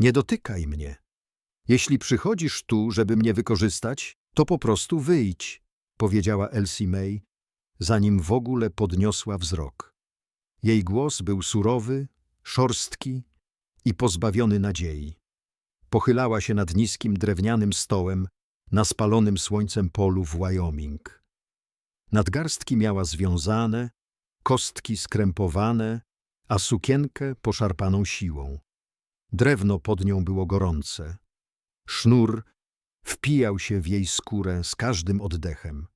Nie dotykaj mnie. Jeśli przychodzisz tu, żeby mnie wykorzystać, to po prostu wyjdź, powiedziała Elsie May, zanim w ogóle podniosła wzrok. Jej głos był surowy, szorstki i pozbawiony nadziei. Pochylała się nad niskim drewnianym stołem na spalonym słońcem polu w Wyoming. Nadgarstki miała związane, kostki skrępowane, a sukienkę poszarpaną siłą. Drewno pod nią było gorące. Sznur wpijał się w jej skórę z każdym oddechem.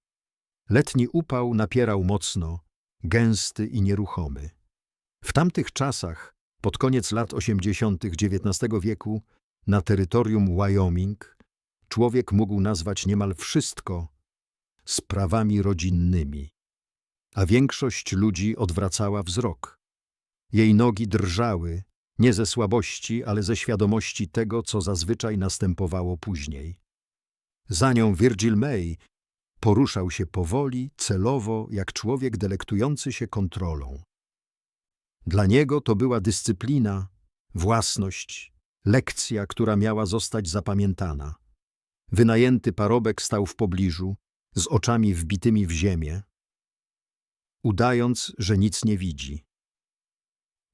Letni upał napierał mocno, gęsty i nieruchomy. W tamtych czasach, pod koniec lat 80. XIX wieku, na terytorium Wyoming, człowiek mógł nazwać niemal wszystko sprawami rodzinnymi, a większość ludzi odwracała wzrok. Jej nogi drżały, nie ze słabości, ale ze świadomości tego, co zazwyczaj następowało później. Za nią Virgil May poruszał się powoli, celowo, jak człowiek delektujący się kontrolą. Dla niego to była dyscyplina, własność, lekcja, która miała zostać zapamiętana. Wynajęty parobek stał w pobliżu, z oczami wbitymi w ziemię, udając, że nic nie widzi.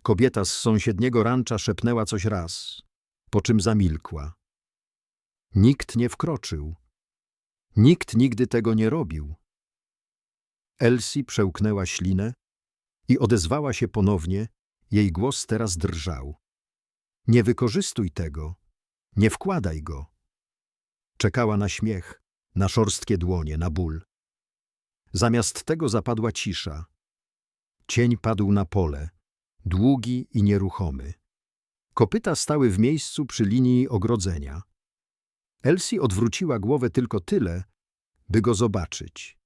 Kobieta z sąsiedniego rancza szepnęła coś raz, po czym zamilkła. Nikt nie wkroczył. Nikt nigdy tego nie robił. Elsie przełknęła ślinę i odezwała się ponownie, jej głos teraz drżał. Nie wykorzystuj tego, nie wkładaj go. Czekała na śmiech, na szorstkie dłonie, na ból. Zamiast tego zapadła cisza. Cień padł na pole, długi i nieruchomy. Kopyta stały w miejscu przy linii ogrodzenia. Elsie odwróciła głowę tylko tyle, by go zobaczyć.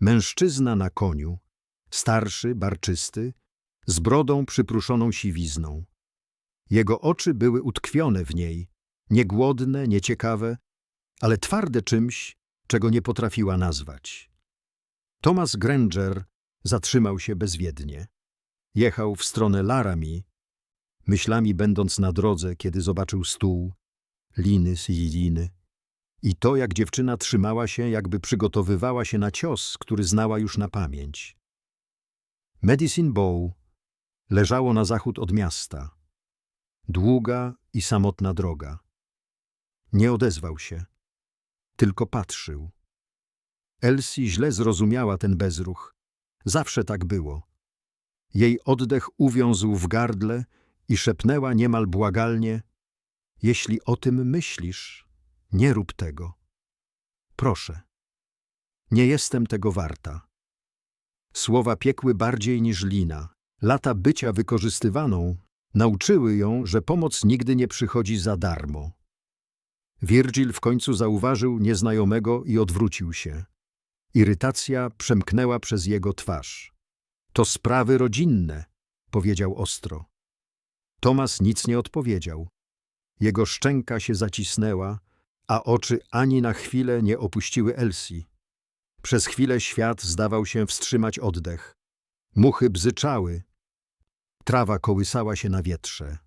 Mężczyzna na koniu, starszy, barczysty, z brodą przypruszoną siwizną. Jego oczy były utkwione w niej, niegłodne, nieciekawe, ale twarde czymś, czego nie potrafiła nazwać. Thomas Granger zatrzymał się bezwiednie. Jechał w stronę Laramie, myślami będąc na drodze, kiedy zobaczył stół, liny z liny i to, jak dziewczyna trzymała się, jakby przygotowywała się na cios, który znała już na pamięć. Medicine Bow leżało na zachód od miasta. Długa i samotna droga. Nie odezwał się, tylko patrzył. Elsie źle zrozumiała ten bezruch. Zawsze tak było. Jej oddech uwiązł w gardle i szepnęła niemal błagalnie – jeśli o tym myślisz, nie rób tego. Proszę. Nie jestem tego warta. Słowa piekły bardziej niż lina. Lata bycia wykorzystywaną nauczyły ją, że pomoc nigdy nie przychodzi za darmo. Virgil w końcu zauważył nieznajomego i odwrócił się. Irytacja przemknęła przez jego twarz. To sprawy rodzinne, powiedział ostro. Tomas nic nie odpowiedział. Jego szczęka się zacisnęła, a oczy ani na chwilę nie opuściły Elsie. Przez chwilę świat zdawał się wstrzymać oddech. Muchy bzyczały. Trawa kołysała się na wietrze.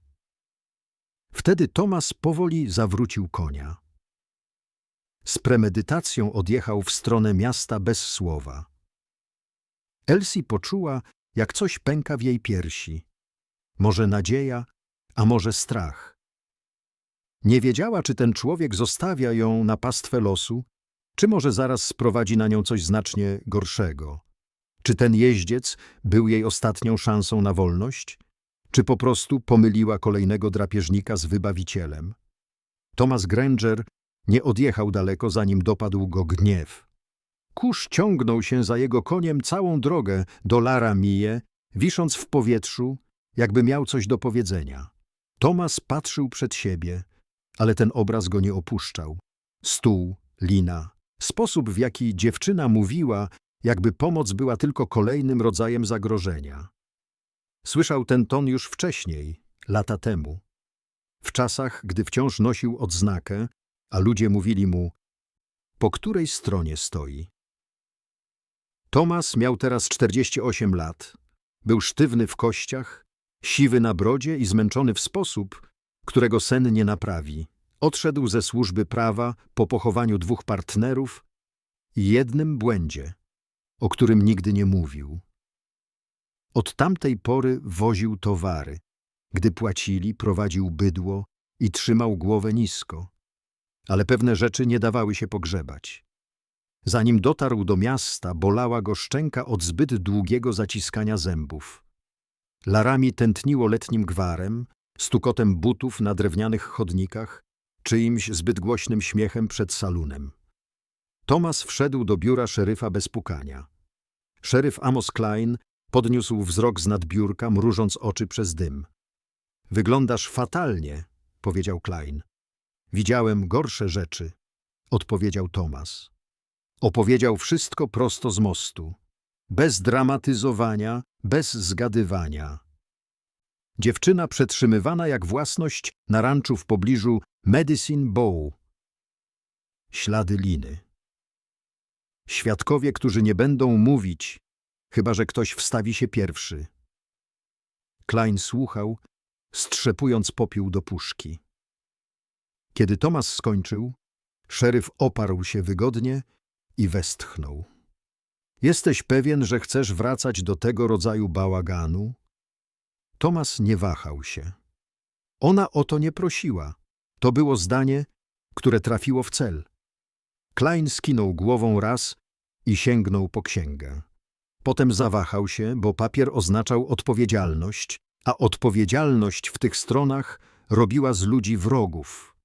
Wtedy Tomas powoli zawrócił konia. Z premedytacją odjechał w stronę miasta bez słowa. Elsie poczuła, jak coś pęka w jej piersi. Może nadzieja, a może strach. Nie wiedziała, czy ten człowiek zostawia ją na pastwę losu, czy może zaraz sprowadzi na nią coś znacznie gorszego. Czy ten jeździec był jej ostatnią szansą na wolność? Czy po prostu pomyliła kolejnego drapieżnika z wybawicielem? Thomas Granger nie odjechał daleko, zanim dopadł go gniew. Kurz ciągnął się za jego koniem całą drogę do Laramie, wisząc w powietrzu, jakby miał coś do powiedzenia. Tomas patrzył przed siebie, ale ten obraz go nie opuszczał. Stół, lina, sposób w jaki dziewczyna mówiła, jakby pomoc była tylko kolejnym rodzajem zagrożenia. Słyszał ten ton już wcześniej, lata temu. W czasach, gdy wciąż nosił odznakę, a ludzie mówili mu, po której stronie stoi. Tomas miał teraz 48 lat. Był sztywny w kościach, siwy na brodzie i zmęczony w sposób, którego sen nie naprawi. Odszedł ze służby prawa po pochowaniu dwóch partnerów i jednym błędzie, o którym nigdy nie mówił. Od tamtej pory woził towary. Gdy płacili, prowadził bydło i trzymał głowę nisko. Ale pewne rzeczy nie dawały się pogrzebać. Zanim dotarł do miasta, bolała go szczęka od zbyt długiego zaciskania zębów. Larami tętniło letnim gwarem, stukotem butów na drewnianych chodnikach, czyimś zbyt głośnym śmiechem przed salunem. Tomas wszedł do biura szeryfa bez pukania. Szeryf Amos Klein podniósł wzrok z nadbiórka, mrużąc oczy przez dym. Wyglądasz fatalnie, powiedział Klein. Widziałem gorsze rzeczy, odpowiedział Tomas. Opowiedział wszystko prosto z mostu, bez dramatyzowania, bez zgadywania. Dziewczyna przetrzymywana jak własność na ranczu w pobliżu Medicine Bow. Ślady liny. Świadkowie, którzy nie będą mówić, chyba że ktoś wstawi się pierwszy. Klein słuchał, strzepując popiół do puszki. Kiedy Tomas skończył, szeryf oparł się wygodnie i westchnął. Jesteś pewien, że chcesz wracać do tego rodzaju bałaganu? Tomas nie wahał się. Ona o to nie prosiła. To było zdanie, które trafiło w cel. Klein skinął głową raz i sięgnął po księgę. Potem zawahał się, bo papier oznaczał odpowiedzialność, a odpowiedzialność w tych stronach robiła z ludzi wrogów.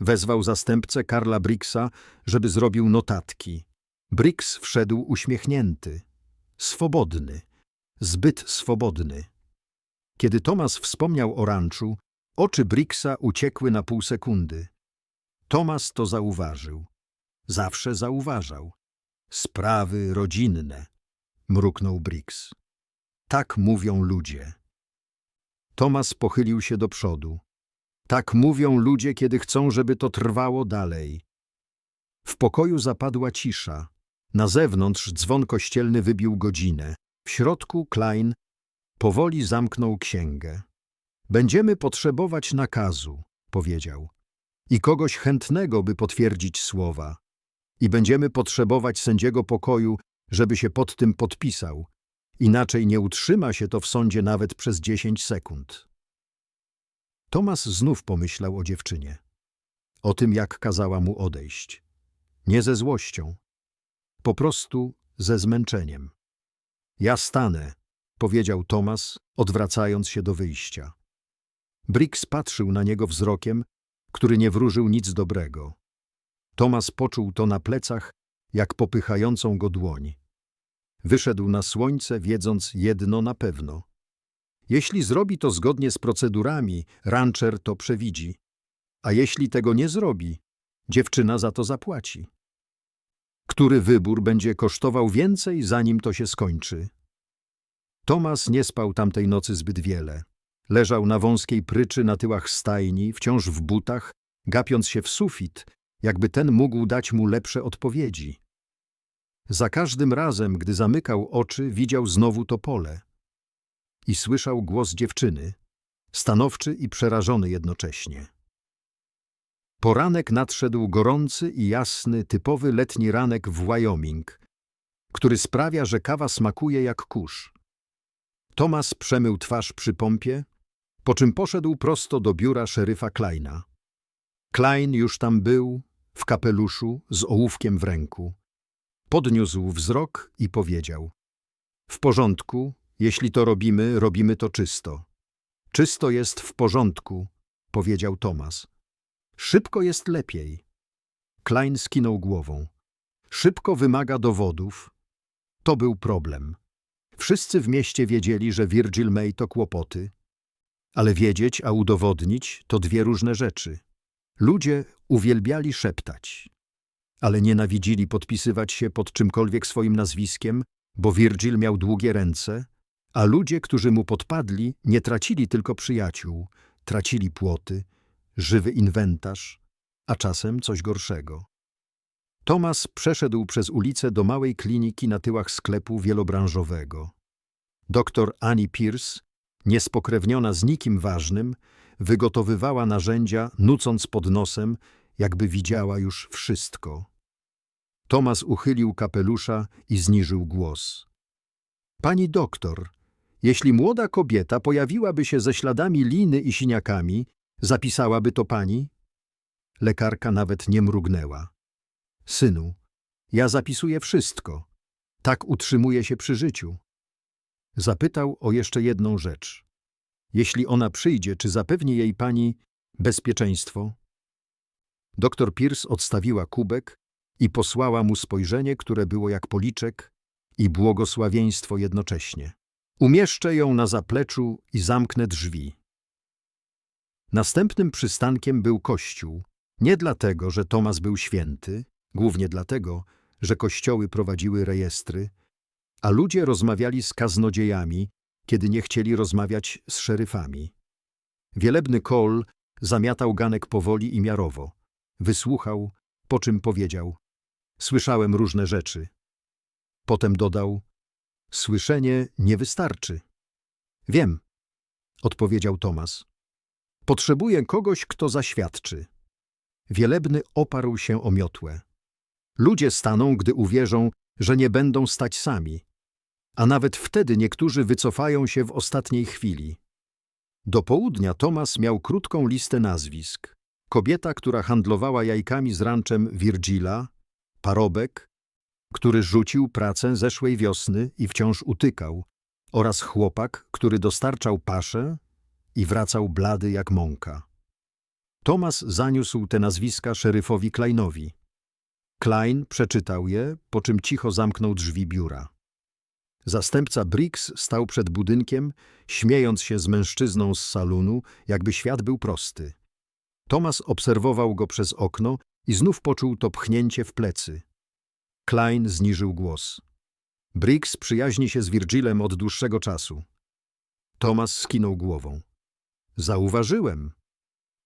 Wezwał zastępcę Karla Bricksa, żeby zrobił notatki. Briggs wszedł uśmiechnięty, swobodny, zbyt swobodny. Kiedy Tomas wspomniał o ranczu, oczy Bricksa uciekły na pół sekundy. Tomas to zauważył. Zawsze zauważał. Sprawy rodzinne, mruknął Briggs. Tak mówią ludzie. Tomas pochylił się do przodu. Tak mówią ludzie, kiedy chcą, żeby to trwało dalej. W pokoju zapadła cisza. Na zewnątrz dzwon kościelny wybił godzinę. W środku Klein powoli zamknął księgę. Będziemy potrzebować nakazu, powiedział. I kogoś chętnego, by potwierdzić słowa. I będziemy potrzebować sędziego pokoju, żeby się pod tym podpisał. Inaczej nie utrzyma się to w sądzie nawet przez dziesięć sekund. Tomas znów pomyślał o dziewczynie. O tym, jak kazała mu odejść. Nie ze złością. Po prostu ze zmęczeniem. Ja stanę, powiedział Tomas, odwracając się do wyjścia. Briggs patrzył na niego wzrokiem, który nie wróżył nic dobrego. Tomas poczuł to na plecach, jak popychającą go dłoń. Wyszedł na słońce, wiedząc jedno na pewno. Jeśli zrobi to zgodnie z procedurami, rancher to przewidzi. A jeśli tego nie zrobi, dziewczyna za to zapłaci. Który wybór będzie kosztował więcej, zanim to się skończy? Tomas nie spał tamtej nocy zbyt wiele. Leżał na wąskiej pryczy na tyłach stajni, wciąż w butach, gapiąc się w sufit, jakby ten mógł dać mu lepsze odpowiedzi. Za każdym razem, gdy zamykał oczy, widział znowu to pole. I słyszał głos dziewczyny, stanowczy i przerażony jednocześnie. Poranek nadszedł gorący i jasny, typowy letni ranek w Wyoming, który sprawia, że kawa smakuje jak kurz. Tomas przemył twarz przy pompie, po czym poszedł prosto do biura szeryfa Kleina. Klein już tam był, w kapeluszu, z ołówkiem w ręku. Podniósł wzrok i powiedział – w porządku, jeśli to robimy, robimy to czysto. Czysto jest w porządku, powiedział Tomas. Szybko jest lepiej. Klein skinął głową. Szybko wymaga dowodów. To był problem. Wszyscy w mieście wiedzieli, że Virgil May to kłopoty. Ale wiedzieć, a udowodnić to dwie różne rzeczy. Ludzie uwielbiali szeptać, ale nienawidzili podpisywać się pod czymkolwiek swoim nazwiskiem, bo Virgil miał długie ręce, a ludzie, którzy mu podpadli, nie tracili tylko przyjaciół, tracili płoty, żywy inwentarz, a czasem coś gorszego. Tomas przeszedł przez ulicę do małej kliniki na tyłach sklepu wielobranżowego. Doktor Annie Pierce, niespokrewniona z nikim ważnym, wygotowywała narzędzia, nucąc pod nosem, jakby widziała już wszystko. Tomas uchylił kapelusza i zniżył głos. Pani doktor, jeśli młoda kobieta pojawiłaby się ze śladami liny i siniakami, zapisałaby to pani? Lekarka nawet nie mrugnęła. Synu, ja zapisuję wszystko. Tak utrzymuję się przy życiu. Zapytał o jeszcze jedną rzecz. Jeśli ona przyjdzie, czy zapewni jej pani bezpieczeństwo? Doktor Pierce odstawiła kubek i posłała mu spojrzenie, które było jak policzek i błogosławieństwo jednocześnie. Umieszczę ją na zapleczu i zamknę drzwi. Następnym przystankiem był kościół. Nie dlatego, że Tomas był święty, głównie dlatego, że kościoły prowadziły rejestry, a ludzie rozmawiali z kaznodziejami, kiedy nie chcieli rozmawiać z szeryfami. Wielebny Cole zamiatał ganek powoli i miarowo. Wysłuchał, po czym powiedział: Słyszałem różne rzeczy. Potem dodał: Słyszenie nie wystarczy. Wiem, odpowiedział Tomas. Potrzebuję kogoś, kto zaświadczy. Wielebny oparł się o miotłę. Ludzie staną, gdy uwierzą, że nie będą stać sami. A nawet wtedy niektórzy wycofają się w ostatniej chwili. Do południa Tomas miał krótką listę nazwisk. Kobieta, która handlowała jajkami z ranczem Virgila, parobek, który rzucił pracę zeszłej wiosny i wciąż utykał, oraz chłopak, który dostarczał paszę i wracał blady jak mąka. Tomas zaniósł te nazwiska szeryfowi Kleinowi. Klein przeczytał je, po czym cicho zamknął drzwi biura. Zastępca Briggs stał przed budynkiem, śmiejąc się z mężczyzną z salonu, jakby świat był prosty. Tomas obserwował go przez okno i znów poczuł to pchnięcie w plecy. Klein zniżył głos. Briggs przyjaźni się z Virgilem od dłuższego czasu. Tomas skinął głową. Zauważyłem.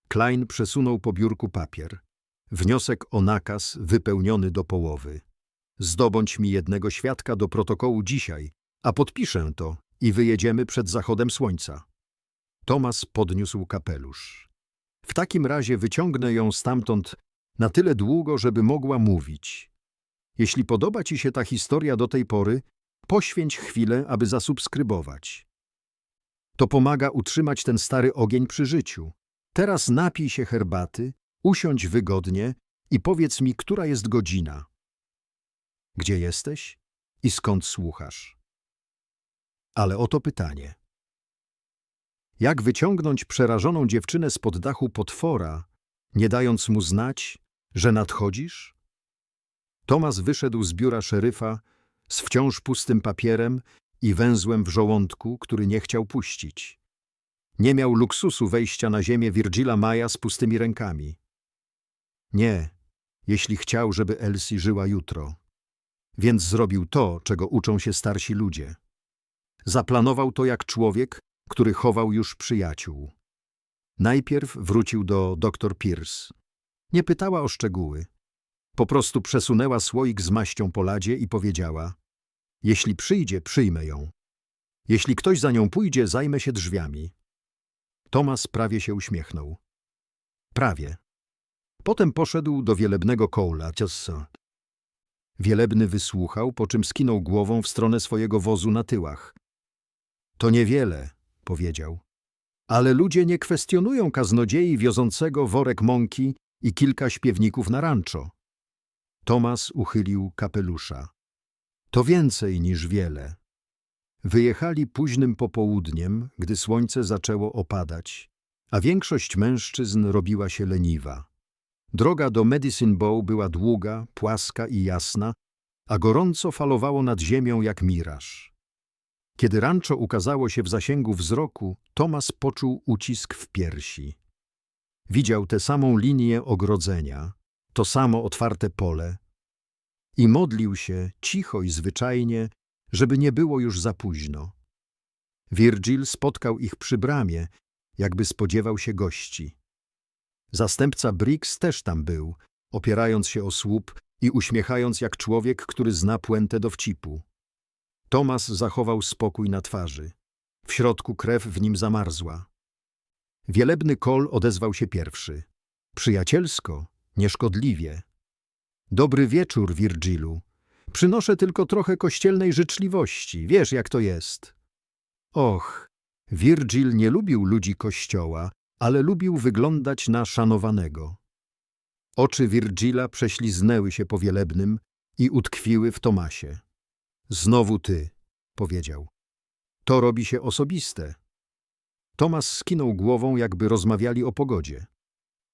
Klein przesunął po biurku papier. Wniosek o nakaz wypełniony do połowy. Zdobądź mi jednego świadka do protokołu dzisiaj, a podpiszę to i wyjedziemy przed zachodem słońca. Tomas podniósł kapelusz. W takim razie wyciągnę ją stamtąd na tyle długo, żeby mogła mówić. Jeśli podoba ci się ta historia do tej pory, poświęć chwilę, aby zasubskrybować. To pomaga utrzymać ten stary ogień przy życiu. Teraz napij się herbaty, usiądź wygodnie i powiedz mi, która jest godzina. Gdzie jesteś i skąd słuchasz? Ale oto pytanie. Jak wyciągnąć przerażoną dziewczynę spod dachu potwora, nie dając mu znać, że nadchodzisz? Tomas wyszedł z biura szeryfa z wciąż pustym papierem i węzłem w żołądku, który nie chciał puścić. Nie miał luksusu wejścia na ziemię Virgila Maja z pustymi rękami. Nie, jeśli chciał, żeby Elsie żyła jutro. Więc zrobił to, czego uczą się starsi ludzie. Zaplanował to jak człowiek, który chował już przyjaciół. Najpierw wrócił do dr Pierce. Nie pytała o szczegóły. Po prostu przesunęła słoik z maścią po ladzie i powiedziała Jeśli przyjdzie, przyjmę ją. Jeśli ktoś za nią pójdzie, zajmę się drzwiami. Tomas prawie się uśmiechnął. Prawie. Potem poszedł do wielebnego kołla. Wielebny wysłuchał, po czym skinął głową w stronę swojego wozu na tyłach. To niewiele, powiedział. Ale ludzie nie kwestionują kaznodziei wiozącego worek mąki i kilka śpiewników na rancho. Tomas uchylił kapelusza. To więcej niż wiele. Wyjechali późnym popołudniem, gdy słońce zaczęło opadać, a większość mężczyzn robiła się leniwa. Droga do Medicine Bow była długa, płaska i jasna, a gorąco falowało nad ziemią jak miraż. Kiedy rancho ukazało się w zasięgu wzroku, Tomas poczuł ucisk w piersi. Widział tę samą linię ogrodzenia, to samo otwarte pole i modlił się cicho i zwyczajnie, żeby nie było już za późno. Virgil spotkał ich przy bramie, jakby spodziewał się gości. Zastępca Briggs też tam był, opierając się o słup i uśmiechając jak człowiek, który zna puentę dowcipu. Tomas zachował spokój na twarzy. W środku krew w nim zamarzła. Wielebny Kol odezwał się pierwszy. Przyjacielsko, nieszkodliwie. Dobry wieczór, Virgilu. Przynoszę tylko trochę kościelnej życzliwości. Wiesz, jak to jest. Och, Virgil nie lubił ludzi kościoła, ale lubił wyglądać na szanowanego. Oczy Virgila prześliznęły się po wielebnym i utkwiły w Tomasie. Znowu ty, powiedział. To robi się osobiste. Tomas skinął głową, jakby rozmawiali o pogodzie.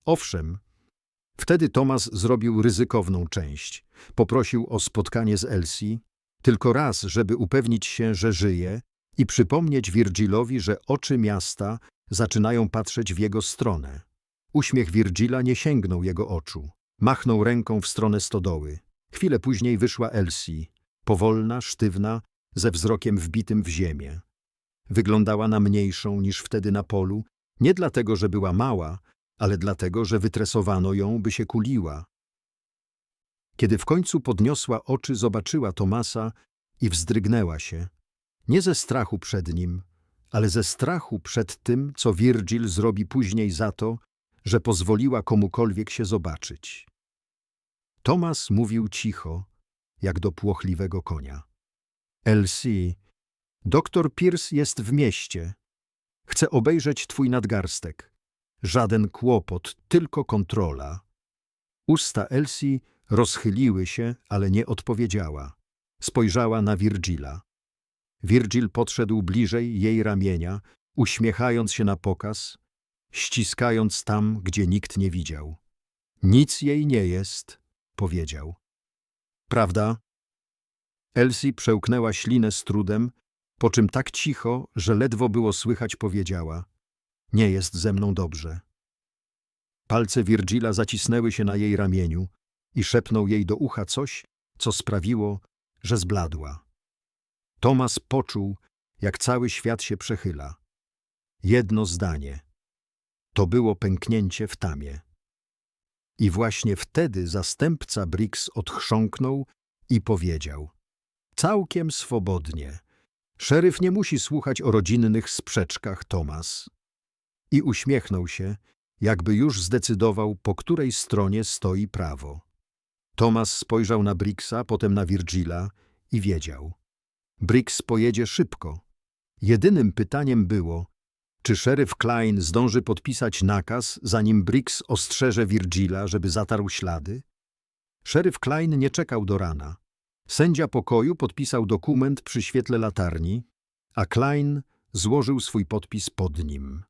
Owszem, wtedy Tomas zrobił ryzykowną część. Poprosił o spotkanie z Elsie, tylko raz, żeby upewnić się, że żyje i przypomnieć Virgilowi, że oczy miasta zaczynają patrzeć w jego stronę. Uśmiech Virgila nie sięgnął jego oczu. Machnął ręką w stronę stodoły. Chwilę później wyszła Elsie, powolna, sztywna, ze wzrokiem wbitym w ziemię. Wyglądała na mniejszą niż wtedy na polu, nie dlatego, że była mała, ale dlatego, że wytresowano ją, by się kuliła. Kiedy w końcu podniosła oczy, zobaczyła Tomasa i wzdrygnęła się. Nie ze strachu przed nim, ale ze strachu przed tym, co Virgil zrobi później za to, że pozwoliła komukolwiek się zobaczyć. Tomas mówił cicho, jak do płochliwego konia. Elsie, doktor Pierce jest w mieście. Chce obejrzeć twój nadgarstek. Żaden kłopot, tylko kontrola. Usta Elsie rozchyliły się, ale nie odpowiedziała. Spojrzała na Virgila. Virgil podszedł bliżej jej ramienia, uśmiechając się na pokaz, ściskając tam, gdzie nikt nie widział. Nic jej nie jest, powiedział. Prawda? Elsie przełknęła ślinę z trudem, po czym tak cicho, że ledwo było słychać powiedziała. Nie jest ze mną dobrze. Palce Virgila zacisnęły się na jej ramieniu i szepnął jej do ucha coś, co sprawiło, że zbladła. Tomas poczuł, jak cały świat się przechyla. Jedno zdanie. To było pęknięcie w tamie. I właśnie wtedy zastępca Briggs odchrząknął i powiedział. Całkiem swobodnie. Szeryf nie musi słuchać o rodzinnych sprzeczkach, Tomas. I uśmiechnął się, jakby już zdecydował, po której stronie stoi prawo. Tomas spojrzał na Briggsa, potem na Virgila i wiedział. Briggs pojedzie szybko. Jedynym pytaniem było, czy szeryf Klein zdąży podpisać nakaz, zanim Briggs ostrzeże Virgila, żeby zatarł ślady? Szeryf Klein nie czekał do rana. Sędzia pokoju podpisał dokument przy świetle latarni, a Klein złożył swój podpis pod nim.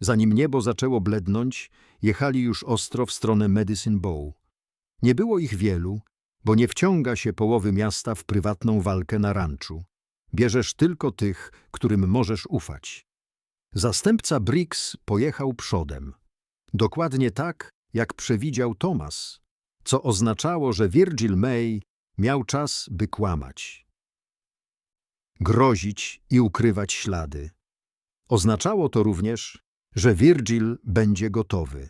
Zanim niebo zaczęło blednąć, jechali już ostro w stronę Medicine Bow. Nie było ich wielu, bo nie wciąga się połowy miasta w prywatną walkę na ranczu. Bierzesz tylko tych, którym możesz ufać. Zastępca Briggs pojechał przodem. Dokładnie tak, jak przewidział Thomas, co oznaczało, że Virgil May miał czas, by kłamać. Grozić i ukrywać ślady. Oznaczało to również, że Virgil będzie gotowy.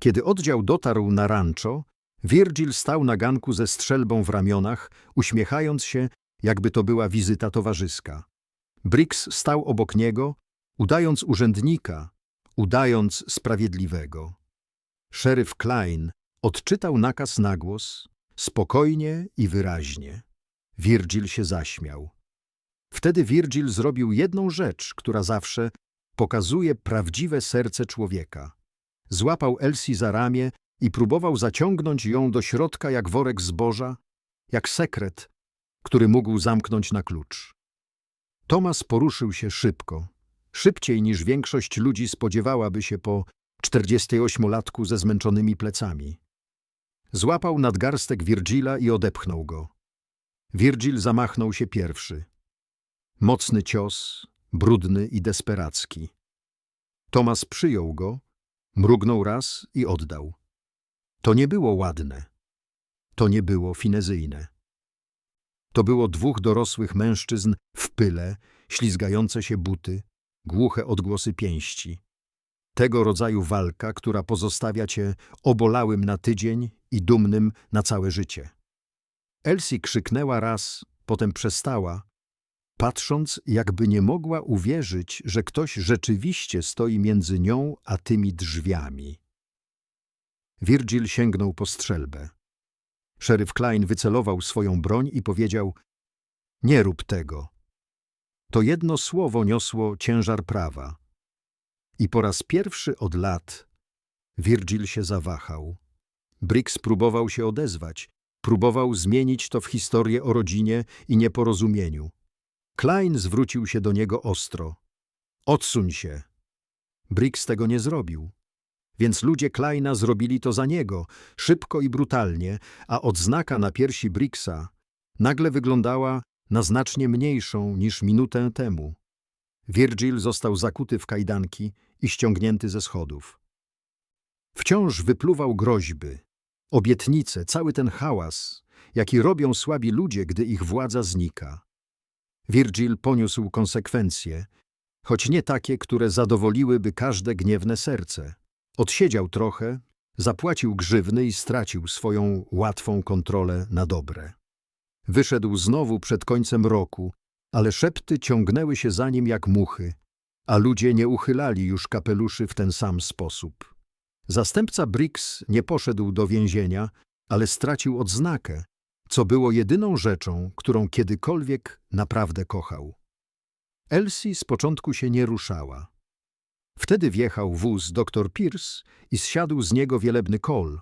Kiedy oddział dotarł na rancho, Virgil stał na ganku ze strzelbą w ramionach, uśmiechając się, jakby to była wizyta towarzyska. Briggs stał obok niego, udając urzędnika, udając sprawiedliwego. Szeryf Klein odczytał nakaz na głos, spokojnie i wyraźnie. Virgil się zaśmiał. Wtedy Virgil zrobił jedną rzecz, która zawsze pokazuje prawdziwe serce człowieka. Złapał Elsie za ramię i próbował zaciągnąć ją do środka jak worek zboża, jak sekret, który mógł zamknąć na klucz. Tomas poruszył się szybko, szybciej niż większość ludzi spodziewałaby się po 48-latku ze zmęczonymi plecami. Złapał nadgarstek Virgila i odepchnął go. Virgil zamachnął się pierwszy. Mocny cios, brudny i desperacki. Tomas przyjął go, mrugnął raz i oddał. To nie było ładne. To nie było finezyjne. To było dwóch dorosłych mężczyzn w pyle, ślizgające się buty, głuche odgłosy pięści. Tego rodzaju walka, która pozostawia cię obolałym na tydzień i dumnym na całe życie. Elsie krzyknęła raz, potem przestała, patrząc, jakby nie mogła uwierzyć, że ktoś rzeczywiście stoi między nią a tymi drzwiami. Virgil sięgnął po strzelbę. Szeryf Klein wycelował swoją broń i powiedział: Nie rób tego. To jedno słowo niosło ciężar prawa. I po raz pierwszy od lat Virgil się zawahał. Briggs próbował się odezwać, próbował zmienić to w historię o rodzinie i nieporozumieniu. Klein zwrócił się do niego ostro. Odsuń się. Briggs tego nie zrobił. Więc ludzie Kleina zrobili to za niego, szybko i brutalnie, a odznaka na piersi Briggsa nagle wyglądała na znacznie mniejszą niż minutę temu. Virgil został zakuty w kajdanki i ściągnięty ze schodów. Wciąż wypluwał groźby, obietnice, cały ten hałas, jaki robią słabi ludzie, gdy ich władza znika. Virgil poniósł konsekwencje, choć nie takie, które zadowoliłyby każde gniewne serce. Odsiedział trochę, zapłacił grzywny i stracił swoją łatwą kontrolę na dobre. Wyszedł znowu przed końcem roku, ale szepty ciągnęły się za nim jak muchy, a ludzie nie uchylali już kapeluszy w ten sam sposób. Zastępca Briggs nie poszedł do więzienia, ale stracił odznakę, co było jedyną rzeczą, którą kiedykolwiek naprawdę kochał. Elsie z początku się nie ruszała. Wtedy wjechał wóz dr Pierce i zsiadł z niego wielebny kol,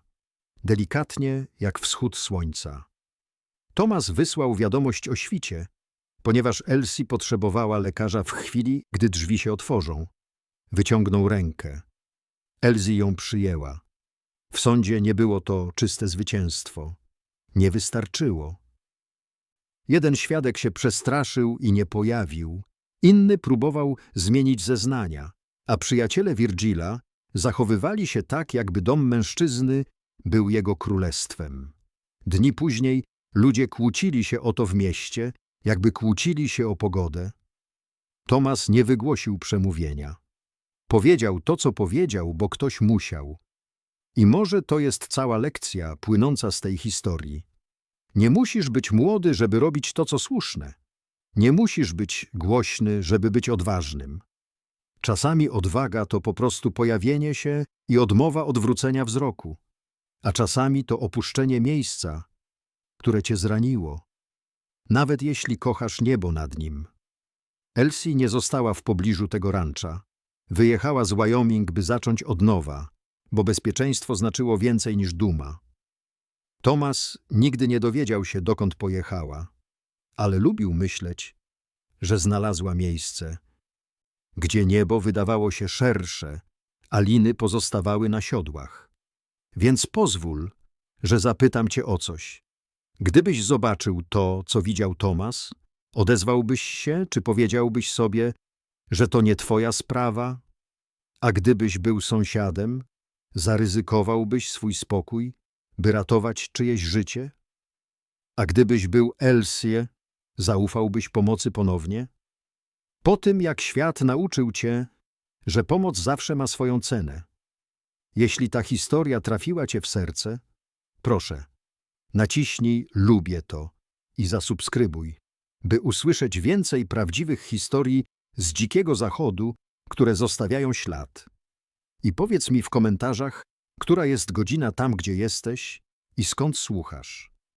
delikatnie jak wschód słońca. Tomas wysłał wiadomość o świcie, ponieważ Elsie potrzebowała lekarza w chwili, gdy drzwi się otworzą. Wyciągnął rękę. Elsie ją przyjęła. W sądzie nie było to czyste zwycięstwo. Nie wystarczyło. Jeden świadek się przestraszył i nie pojawił, inny próbował zmienić zeznania, a przyjaciele Virgila zachowywali się tak, jakby dom mężczyzny był jego królestwem. Dni później ludzie kłócili się o to w mieście, jakby kłócili się o pogodę. Tomas nie wygłosił przemówienia. Powiedział to, co powiedział, bo ktoś musiał. I może to jest cała lekcja płynąca z tej historii. Nie musisz być młody, żeby robić to, co słuszne. Nie musisz być głośny, żeby być odważnym. Czasami odwaga to po prostu pojawienie się i odmowa odwrócenia wzroku, a czasami to opuszczenie miejsca, które cię zraniło, nawet jeśli kochasz niebo nad nim. Elsie nie została w pobliżu tego rancza. Wyjechała z Wyoming, by zacząć od nowa, bo bezpieczeństwo znaczyło więcej niż duma. Tomas nigdy nie dowiedział się, dokąd pojechała, ale lubił myśleć, że znalazła miejsce, gdzie niebo wydawało się szersze, a liny pozostawały na siodłach. Więc pozwól, że zapytam cię o coś. Gdybyś zobaczył to, co widział Tomas, odezwałbyś się, czy powiedziałbyś sobie, że to nie twoja sprawa? A gdybyś był sąsiadem, zaryzykowałbyś swój spokój, by ratować czyjeś życie? A gdybyś był Elsie, zaufałbyś pomocy ponownie? Po tym, jak świat nauczył cię, że pomoc zawsze ma swoją cenę. Jeśli ta historia trafiła cię w serce, proszę, naciśnij lubię to i zasubskrybuj, by usłyszeć więcej prawdziwych historii z dzikiego zachodu, które zostawiają ślad. I powiedz mi w komentarzach, która jest godzina tam, gdzie jesteś i skąd słuchasz.